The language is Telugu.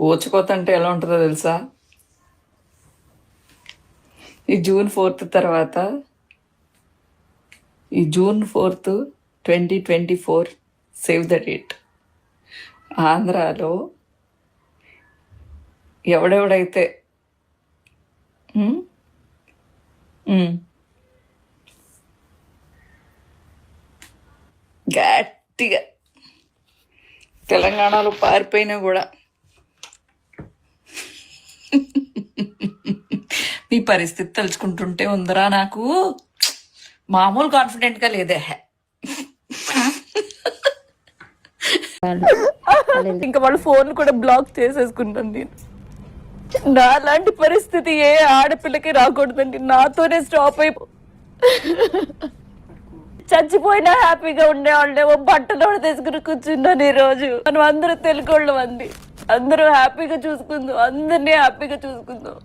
ఊచకోత అంటే ఎలా ఉంటుందో తెలుసా? ఈ జూన్ ఫోర్త్ తర్వాత ఈ June fourth twenty twenty four save the date. ఆంధ్రాలో ఎవడెవడైతే గట్టిగా తెలంగాణలో పారిపోయినా కూడా మీ పరిస్థితి తలుచుకుంటుంటే ఉందరా నాకు. మామూలు కాన్ఫిడెంట్గా లేదే. ఇంకా వాళ్ళ ఫోన్ కూడా బ్లాక్ చేసేసుకుంటాను నేను. నా లాంటి పరిస్థితి ఏ ఆడపిల్లకి రాకూడదండి. నాతోనే స్టాప్ అయిపో చచ్చిపోయినా హ్యాపీగా ఉండేవాళ్ళే. ఓ బట్టలు కూడా తీసుకుని కూర్చున్నాను ఈ రోజు మనం అందరూ తెలుగు వాళ్ళం అండి. అందరూ హ్యాపీగా చూసుకుందాం. అందరినీ హ్యాపీగా చూసుకుందాం.